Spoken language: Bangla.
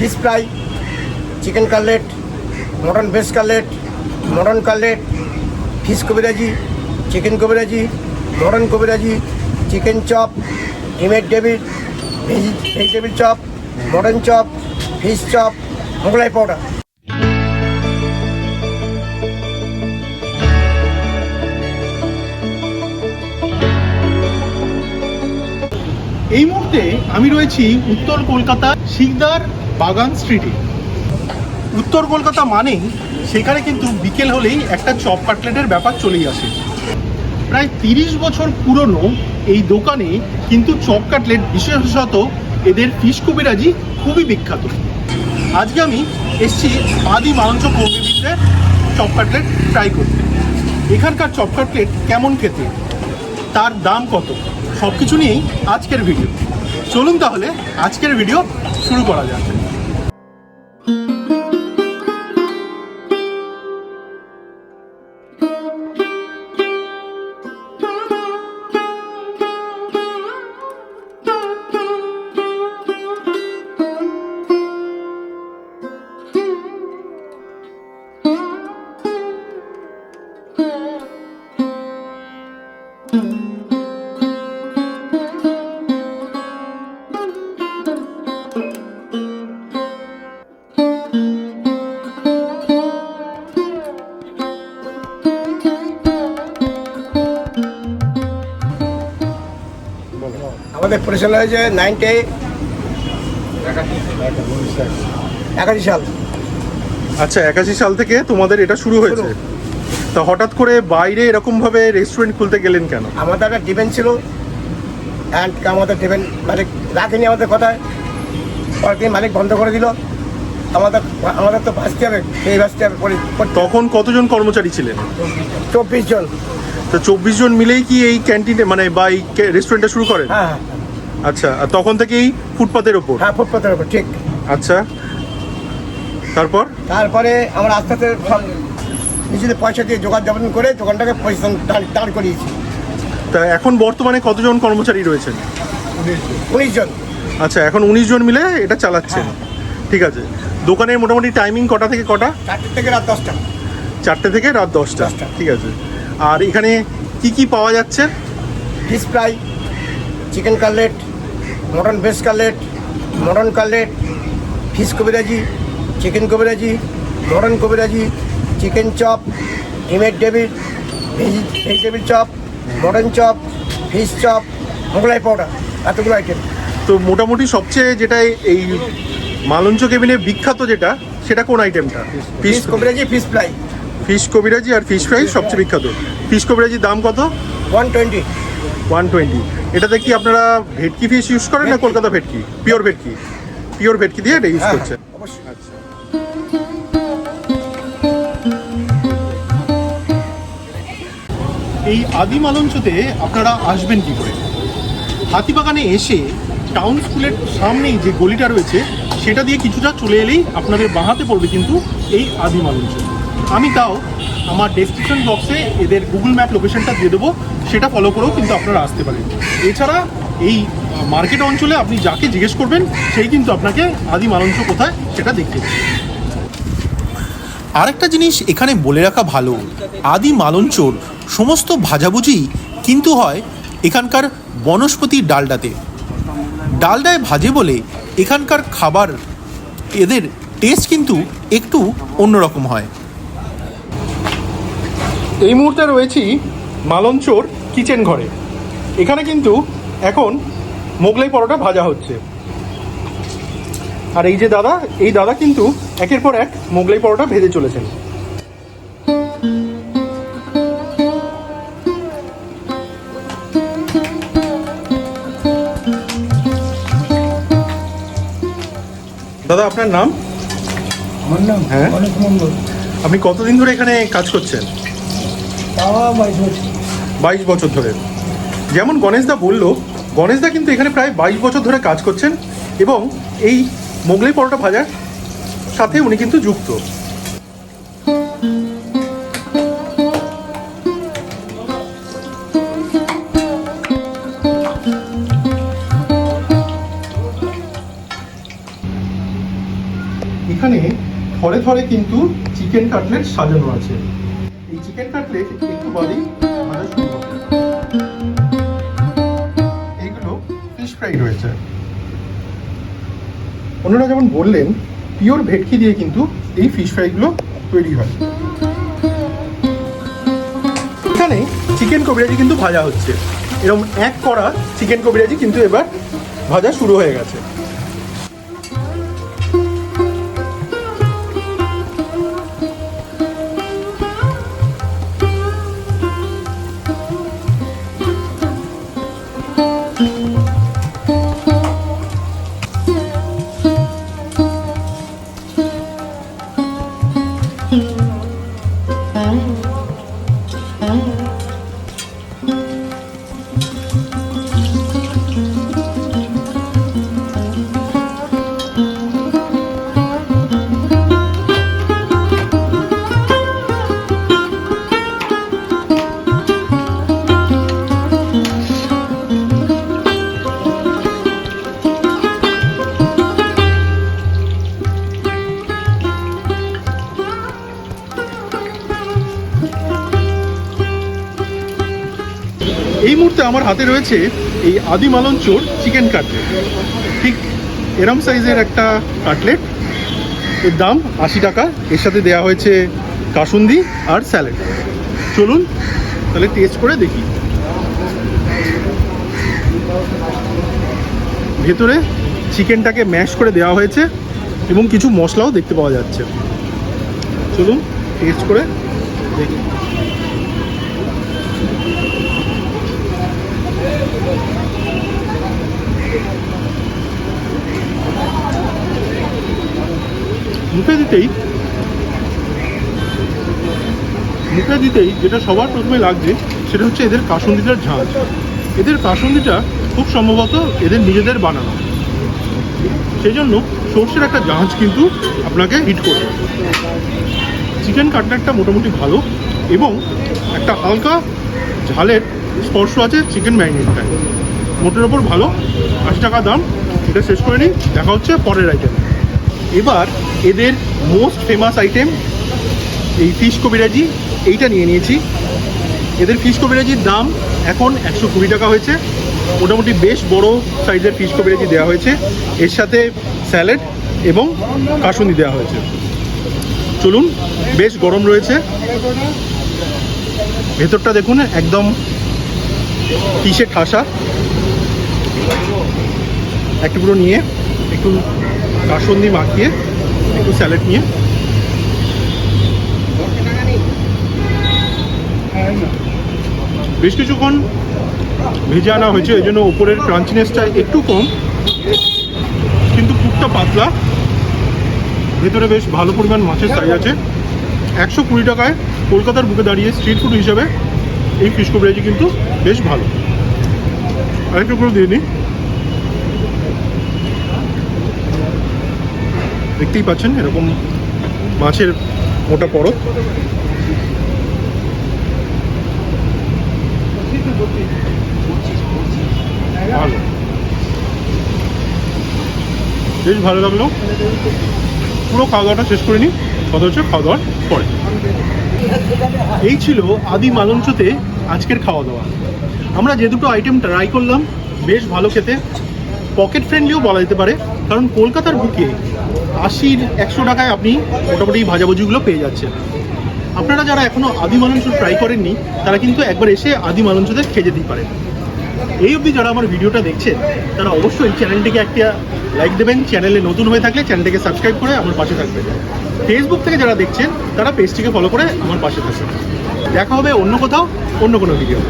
Fish fry, chicken cutlet, mutton veg cutlet, mutton cutlet, fish kabiraji, chicken kabiraji, mutton kabiraji, chicken chop, ডিমের debit vegetable chop, mutton chop, fish chop, Mughlai powder. এই মুহূর্তে আমি রয়েছি উত্তর কলকাতা শিকদার বাগান স্ট্রিটে। উত্তর কলকাতা মানেই সেখানে কিন্তু বিকেল হলেই একটা চপ কাটলেটের ব্যাপার চলেই আসে। প্রায় তিরিশ বছর পুরনো এই দোকানে কিন্তু চপ কাটলেট বিশেষত এদের ফিশ কবিরাজি খুবই বিখ্যাত। আজকে আমি এসছি আদি মাংস কৌমিবিদের চপ কাটলেট ট্রাই করতে। এখানকার চপ কাটলেট কেমন খেতে? তার দাম কত? সব কিছু নিয়েই আজকের ভিডিও চলুন তাহলে আজকের ভিডিও শুরু করা যাক। আমাদের পরিচালনা হয়েছে নাইনটি একাশি সাল। আচ্ছা একাশি সাল থেকে তোমাদের এটা শুরু হয়েছে। তা হঠাৎ করে বাইরে এরকম ভাবে রেস্টুরেন্ট খুলতে গেলেন কেন? আমাদের একটা ডিপেন্ড ছিল। অ্যান্ড আমাদের ডিপেন্ড মালিক রাখেনি আমাদের কথায়। পরের দিন মালিক বন্ধ করে দিল। আমাদের আমাদের তো বাঁচতে হবে। সেই বাঁচতে হবে তখন কতজন কর্মচারী ছিলেন? চব্বিশ জন। তো চব্বিশ জন মিলেই কি এই ক্যান্টিনে মানে বা এই রেস্টুরেন্টটা শুরু করেন? হ্যাঁ। আচ্ছা তখন থেকেই ফুটপাতের ওপর হ্যাঁ ফুটপাতের উপর ঠিক। আচ্ছা। তারপর? তারপরে আমরা আস্তে আস্তে নিজেদের পয়সা দিয়ে জোগাড় যাপন করে দোকানটাকে পয়সা দাঁড় করিয়েছি। তা এখন বর্তমানে কতজন কর্মচারী রয়েছেন? উনিশ জন। আচ্ছা এখন উনিশ জন মিলে এটা চালাচ্ছেন। ঠিক আছে। দোকানের মোটামুটি টাইমিং কটা থেকে কটা? চারটে থেকে রাত দশটা। চারটে থেকে রাত দশটা। ঠিক আছে। আর এখানে কি কি পাওয়া যাচ্ছে? Fish fry chicken cutlet mutton veg cutlet mutton cutlet fish kabiraji chicken kabiraji mutton kabiraji chicken chop ডিমের debit vegetable chop mutton chop fish chop Mughlai powder এতগুলো আইটেম তো মোটামুটি সবচেয়ে যেটা এই মালঞ্চ কেবিনে বিখ্যাত যেটা সেটা কোন আইটেমটা ফিশ কবিরাজি ফিশ ফ্রাই। ফিশ কবিরাজি আর ফিশ ফ্রাই সবচেয়ে বিখ্যাত। ফিশ কবিরাজির দাম কত? ওয়ান টোয়েন্টি ওয়ান টোয়েন্টি এটাতে কি আপনারা ভেটকি ফিশ ইউজ করেন না কলকাতা ভেটকি? পিওর ভেটকি? পিওর ভেটকি দিয়ে এটা ইউজ হ্যাঁ করছেন? অবশ্যই। আচ্ছা এই আদি মালঞ্চতে আপনারা আসবেন কি করে? হাতিবাগানে এসে টাউন স্কুলের সামনেই যে গলিটা রয়েছে সেটা দিয়ে কিছুটা চলে এলেই আপনাদের বাঁহাতে পড়বে কিন্তু এই আদি মালঞ্চ আমি তাও আমার ডেসক্রিপশন বক্সে এদের গুগল ম্যাপ লোকেশনটা দিয়ে দেবো। সেটা ফলো করেও কিন্তু আপনারা আসতে পারেন। এছাড়া এই মার্কেট অঞ্চলে আপনি যাকে জিজ্ঞেস করবেন সেই কিন্তু আপনাকে আদি মালঞ্চ কোথায় সেটা দেখতে দেবে। আরেকটা জিনিস এখানে বলে রাখা ভালো আদি মালঞ্চর সমস্ত ভাজাভুজি কিন্তু হয় এখানকার বনস্পতির ডালডাতে। ডালডায় ভাজে বলে এখানকার খাবার এদের টেস্ট কিন্তু একটু অন্যরকম হয়। এই মুহূর্তে রয়েছি মালঞ্চোর কিচেন ঘরে। এখানে কিন্তু এখন মোগলাই পরোটা ভাজা হচ্ছে। আর এই যে দাদা এই দাদা কিন্তু একের পর এক মোগলাই পরোটা ভেজে চলেছেন। দাদা আপনার নাম? আমার নাম হ্যাঁ? আপনি কতদিন ধরে এখানে কাজ করছেন? বাইশ বছর। বাইশ বছর ধরে। যেমন গণেশদা বলল, গণেশদা কিন্তু এখানে প্রায় বাইশ বছর ধরে কাজ করছেন এবং এই মোগলাই পরোটা ভাজার সাথে উনি কিন্তু যুক্ত। এখানে থরে থরে কিন্তু চিকেন কাটলেট সাজানো আছে। এই চিকেন কাটলেট একটু বাদেই রয়েছে। অন্যরা যেমন বললেন, পিওর ভেটকি দিয়ে কিন্তু এই ফিশ ফ্রাইগুলো তৈরি হয়। এখানে চিকেন কবিরাজি কিন্তু ভাজা হচ্ছে। এরকম এক করা চিকেন কবিরাজি কিন্তু এবার ভাজা শুরু হয়ে গেছে। এই মুহূর্তে আমার হাতে রয়েছে এই আদি মালন চোর চিকেন কাটলেট ঠিক এরম সাইজের একটা কাটলেট এর দাম আশি টাকা। এর সাথে দেওয়া হয়েছে কাসুন্দি আর স্যালাড চলুন তাহলে টেস্ট করে দেখি। ভেতরে চিকেনটাকে ম্যাশ করে দেওয়া হয়েছে এবং কিছু মশলাও দেখতে পাওয়া যাচ্ছে। চলুন টেস্ট করে দেখি। মুখে দিতেই মুখে দিতেই যেটা সবার প্রথমে লাগছে, সেটা হচ্ছে এদের কাসুন্দিটার ঝাঁজ। এদের কাসুন্দিটা খুব সম্ভবত এদের নিজেদের বানানো। সেই জন্য সর্ষের একটা জাহাজ কিন্তু আপনাকে হিট করবে চিকেন কাটলেটটা মোটামুটি ভালো এবং একটা হালকা ঝালের স্পর্শ আছে চিকেন ম্যারিনেটটায় মোটের ওপর ভালো, আশি টাকা দাম, এটা শেষ করে নিই, দেখা হচ্ছে পরের আইটেম এবার এদের মোস্ট ফেমাস আইটেম এই ফিশ কবিরাজি, এইটা নিয়ে নিয়েছি। এদের ফিশ কবিরাজির দাম এখন একশো কুড়ি টাকা হয়েছে। মোটামুটি বেশ বড় সাইজের ফিশ কবিরাজি দেওয়া হয়েছে। এর সাথে স্যালাড এবং কাসুন্দি দেওয়া হয়েছে। চলুন, বেশ গরম রয়েছে। ভেতরটা দেখুন, একদম ফিশে ঠাসা। একটু পুরো নিয়ে, একটু কাসন্দি মাখিয়ে, একটু স্যালাড নিয়ে। বেশ কিছুক্ষণ ভেজে আনা হয়েছে এই জন্য উপরের ক্রাঞ্চিনেসটা একটু কম, কিন্তু খুবটা পাতলা। ভেতরে বেশ ভালো পরিমাণ মাছের সাইজ আছে। একশো কুড়ি টাকায় কলকাতার বুকে দাঁড়িয়ে স্ট্রিট ফুড হিসাবে এই ফিশ কবরেজি কিন্তু বেশ ভালো। আরেকটু করে দিয়ে নিই দেখতেই পাচ্ছেন এরকম মাছের মোটা পরত। বেশ ভালো লাগল। পুরো খাওয়া দাওয়াটা শেষ করে নিই হচ্ছে খাওয়া দাওয়ার পরে। এই ছিল আদি মালঞ্চতে আজকের খাওয়া দাওয়া। আমরা যে দুটো আইটেম ট্রাই করলাম, বেশ ভালো খেতে। পকেট ফ্রেন্ডলিও বলা যেতে পারে, কারণ কলকাতার বুকে আশির একশো টাকায় আপনি মোটামুটি ভাজাভুজিগুলো পেয়ে যাচ্ছেন। আপনারা যারা এখনও আদি মালঞ্চ ট্রাই করেননি, তারা কিন্তু একবার এসে আদি মালঞ্চতে খেয়ে যেতেই পারেন। এই অবধি যারা আমার ভিডিওটা দেখছে তারা অবশ্যই চ্যানেলটিকে একটা লাইক দেবেন। চ্যানেলে নতুন হয়ে থাকলে চ্যানেলটিকে সাবস্ক্রাইব করে আমার পাশে থাকবেন। ফেসবুক থেকে যারা দেখছেন, তারা পেজটিকে ফলো করে আমার পাশে থাকবেন। দেখা হবে অন্য কোথাও, অন্য কোনো ভিডিও